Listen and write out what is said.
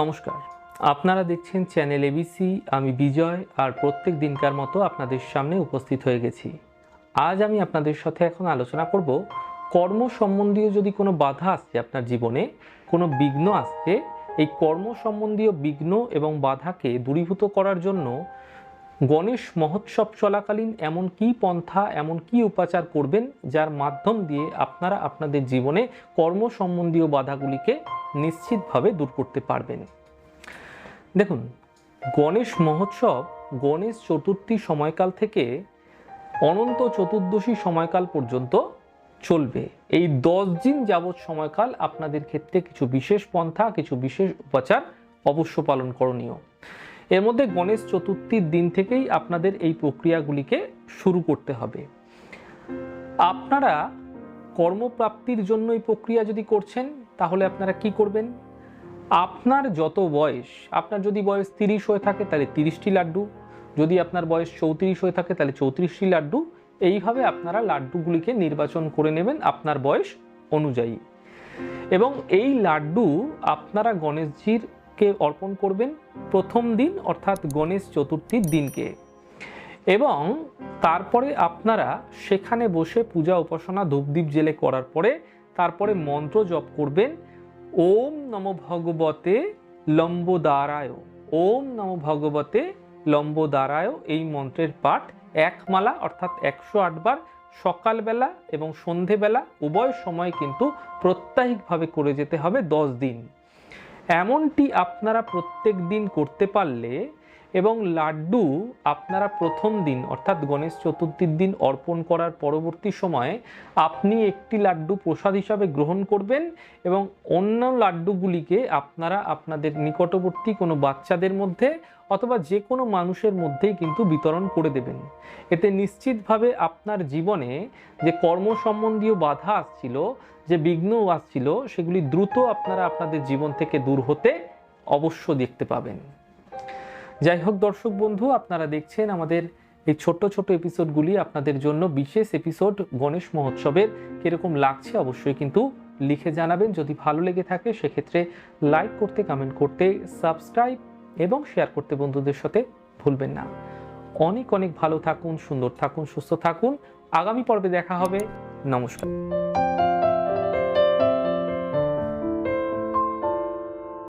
নমস্কার। আপনারা দেখছেন চ্যানেল এবিসি আমি বিজয়, আর প্রত্যেক দিনকার মতো আপনাদের সামনে উপস্থিত হয়ে গেছি। আজ আমি আপনাদের সাথে এখন আলোচনা করব, কর্ম সম্বন্ধীয় যদি কোনো বাধা আসছে আপনার জীবনে, কোনো বিঘ্ন আসছে, এই কর্ম সম্বন্ধীয় বিঘ্ন এবং বাধাকে দূরীভূত করার জন্য গণেশ মহোৎসব চলাকালীন এমন কি পন্থা, এমন কি উপাচার করবেন, যার মাধ্যম দিয়ে আপনারা আপনাদের জীবনে কর্ম সম্বন্ধীয় বাধাগুলিকে নিশ্চিতভাবে দূর করতে পারবেন? দেখুন, গণেশ মহোৎসব গণেশ চতুর্থী সময়কাল থেকে অনন্ত চতুর্দশী সময়কাল পর্যন্ত চলবে। এই দশ দিন যাবৎ সময়কাল আপনাদের ক্ষেত্রে কিছু বিশেষ পন্থা, কিছু বিশেষ উপাচার অবশ্য পালন করণীয়। এর মধ্যে গণেশ চতুর্থীর দিন থেকেই আপনাদের এই প্রক্রিয়াগুলিকে শুরু করতে হবে। আপনারা কর্মপ্রাপ্তির জন্য এই প্রক্রিয়া যদি করছেন, তাহলে আপনারা কি করবেন? আপনার যত বয়স, আপনার যদি বয়স তিরিশ হয়ে থাকে, তাহলে তিরিশটি লাড্ডু। যদি আপনার বয়স চৌত্রিশ হয়ে থাকে, তাহলে চৌত্রিশটি লাড্ডু। এইভাবে আপনারা লাড্ডুগুলিকে নির্বাচন করে নেবেন আপনার বয়স অনুযায়ী। এবং এই লাড্ডু আপনারা গণেশজির কে অর্পণ করবেন? প্রথম দিন, অর্থাৎ গণেশ চতুর্থীর দিনকে। এবং তারপরে আপনারা সেখানে বসে পূজা উপাসনা, ধূপদীপ জেলে করার পরে তারপরে মন্ত্র জপ করবেন। ওম নম ভগবতে লম্বোদারায়। ওম নম ভগবতে লম্বোদারায় এই মন্ত্রের পাঠ এক মালা, অর্থাৎ একশো আটবার সকালবেলা এবং সন্ধেবেলা, উভয় সময় কিন্তু প্রত্যাহিকভাবে করে যেতে হবে দশ দিন। এমনটি আপনারা প্রত্যেক দিন করতে পারলে এবং লাড্ডু আপনারা প্রথম দিন, অর্থাৎ গণেশ চতুর্থীর দিন অর্পণ করার পরবর্তী সময়ে আপনি একটি লাড্ডু প্রসাদ হিসাবে গ্রহণ করবেন এবং অন্য লাড্ডুগুলিকে আপনারা আপনাদের নিকটবর্তী কোনো বাচ্চাদের মধ্যে অথবা যে কোনো মানুষের মধ্যেই কিন্তু বিতরণ করে দেবেন। এতে নিশ্চিতভাবে আপনার জীবনে যে কর্ম সম্বন্ধীয় বাধা আসছিল, যে বিঘ্ন আসছিল, সেগুলি দ্রুত আপনারা আপনাদের জীবন থেকে দূর হতে অবশ্য দেখতে পাবেন। যাই হোক দর্শক বন্ধু, আপনারা দেখছেন আমাদের এই ছোট্ট ছোট এপিসোডগুলি আপনাদের জন্য বিশেষ এপিসোড গণেশ মহোৎসবের কীরকম লাগছে অবশ্যই কিন্তু লিখে জানাবেন। যদি ভালো লেগে থাকে, সেক্ষেত্রে লাইক করতে, কমেন্ট করতে, সাবস্ক্রাইব এবং শেয়ার করতে বন্ধুদের সাথে ভুলবেন না। অনেক অনেক ভালো থাকুন, সুন্দর থাকুন, সুস্থ থাকুন। আগামী পর্বে দেখা হবে। নমস্কার।